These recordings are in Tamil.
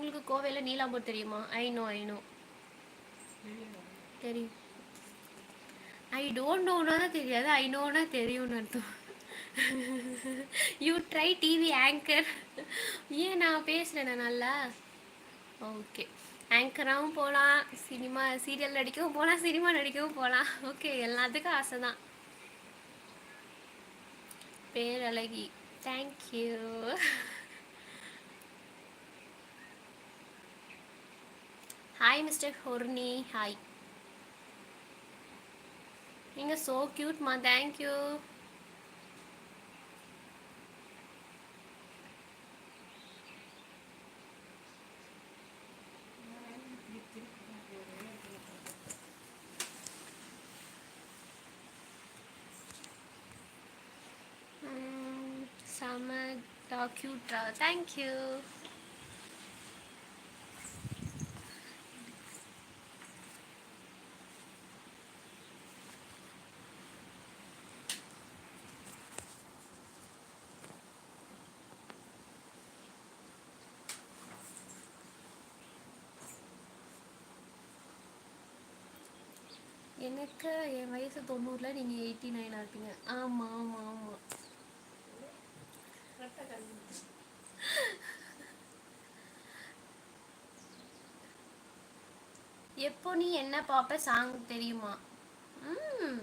உங்களுக்கு கோவையில் நீலாம்பூர் தெரியுமா? ஐ நோ ஐ நோ தெரியும். ஐ டோன்ட் நோனா தான் தெரியாது. ஐ நோனா தெரியும்னு அர்த்தம். யூ ட்ரை டிவி ஆங்கர் ஏன் நான் பேசுகிறேன் நல்லா? ஓகே ஆங்கராகவும் போகலாம் சினிமா சீரியல் நடிக்கவும் போகலாம் சினிமா நடிக்கவும் போகலாம் ஓகே எல்லாத்துக்கும் ஆசை தான் பேரழகி thank you hi mister horny hi நீங்கள் ஸோ க்யூட்மா தேங்க்யூ செம க்யூட்ரா தேங்க்யூ எனக்கு என் வயசு தொண்ணூறில் நீங்கள் எயிட்டி நைனாக இருப்பீங்க. ஆமாம் ஆமாம் ஆமாம் எப்போ நீ என்ன பார்ப்ப சாங் தெரியுமா? ம்.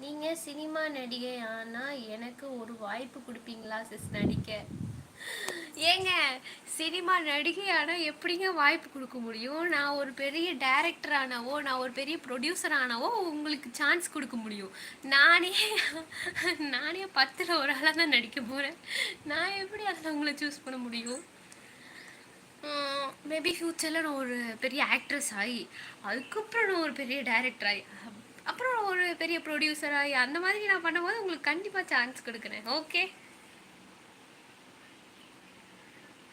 நீங்கள் சினிமா நடிகை ஆனால் எனக்கு ஒரு வாய்ப்பு கொடுப்பீங்களா சிஸ் நடிக்க? ஏங்க சினிமா நடிகை ஆனால் எப்படிங்க வாய்ப்பு கொடுக்க முடியும்? நான் ஒரு பெரிய டைரக்டர் ஆனவோ நான் ஒரு பெரிய ப்ரொடியூசர் ஆனவோ உங்களுக்கு சான்ஸ் கொடுக்க முடியும். நானே நானே பத்தில் ஒரு ஆளாக தான் நடிக்க போகிறேன் நான் எப்படி அதில் உங்களை சூஸ் பண்ண முடியும்? மேபி ஃப்யூச்சரில் நான் ஒரு பெரிய ஆக்ட்ரஸ் ஆகி அதுக்கப்புறம் நான் ஒரு பெரிய டைரக்டர் ஆகி அப்புறம் ஒரு பெரிய ப்ரொடியூசர் ஆகி அந்த மாதிரி நான் பண்ணும்போது உங்களுக்கு கண்டிப்பாக சான்ஸ் கொடுக்குறேன். Okay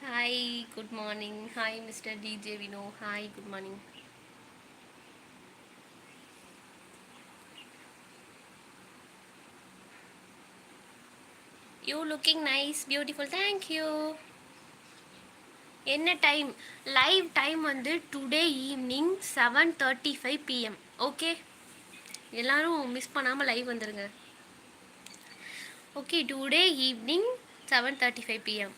hi good morning hi mister DJ Vino hi good morning you looking nice beautiful thank you என்ன டைம் லைவ் டைம் வந்து today evening seven thirty five PM okay எல்லாரும் மிஸ் பண்ணாமல் லைவ் வந்துடுங்க okay today evening seven thirty five PM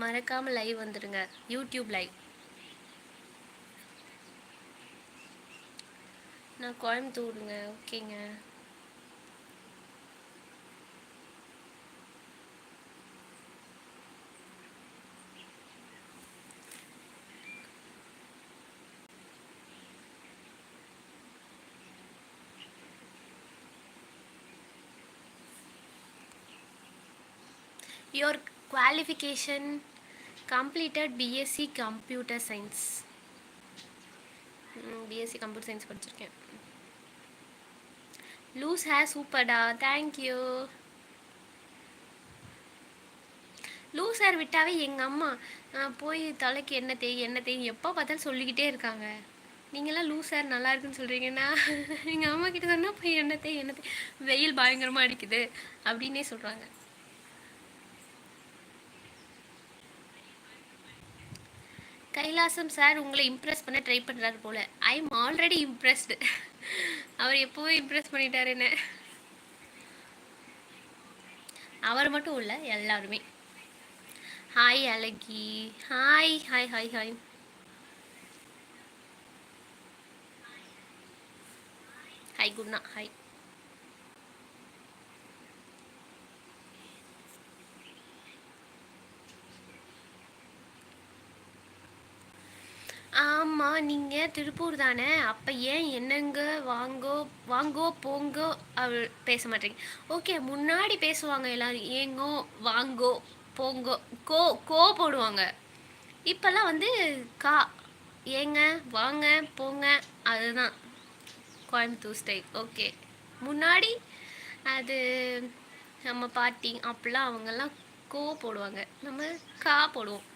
மறக்காமல் லைவ் வந்துடுங்க. யூடியூப் லைவ் நான் கோயம்புத்தூருங்க ஓகேங்க. Your qualification completed BSc computer science BSc computer science படிச்சிருக்கேன். லூஸ் ஹேர் சூப்பர்டா தேங்க்யூ லூஸ் ஹேர் விட்டாவே எங்கள் அம்மா. போய் தலைக்கு என்ன தேய் என்ன தேய். எப்போ பார்த்தாலும் சொல்லிக்கிட்டே இருக்காங்க. நீங்களாம் லூஸ் ஹேர் நல்லா இருக்குன்னு சொல்கிறீங்கன்னா எங்கள் அம்மா கிட்ட சொன்னால் போய் என்ன தேய் என்ன தேய். வெயில் பயங்கரமாக அடிக்குது. அப்படின்னே சொல்கிறாங்க கைலாசம் சார் உங்களை இம்ப்ரெஸ் பண்ண ட்ரை பண்ணுறாரு போல். ஐ எம் ஆல்ரெடி இம்ப்ரெஸ்டு அவர் எப்போவே இம்ப்ரெஸ் பண்ணிட்டார் என்ன? அவர் மட்டும் இல்லை எல்லாருமே. ஹாய் அழகி. Hi hi hi hi hi குட்னா hi ஆமாம் நீங்கள் திருப்பூர் தானே? அப்போ ஏன் என்னங்க வாங்கோ வாங்கோ போங்கோ அவள் பேச மாட்டேங்க? ஓகே முன்னாடி பேசுவாங்க எல்லோரும் ஏங்கோ வாங்கோ போங்கோ கோ கோ போடுவாங்க. இப்போல்லாம் வந்து கா ஏங்க வாங்க போங்க அதுதான். Coimbatore style okay. முன்னாடி அது நம்ம பாட்டி அப்படிலாம் அவங்கெல்லாம் கோ போடுவாங்க. நம்ம கா போடுவோம்.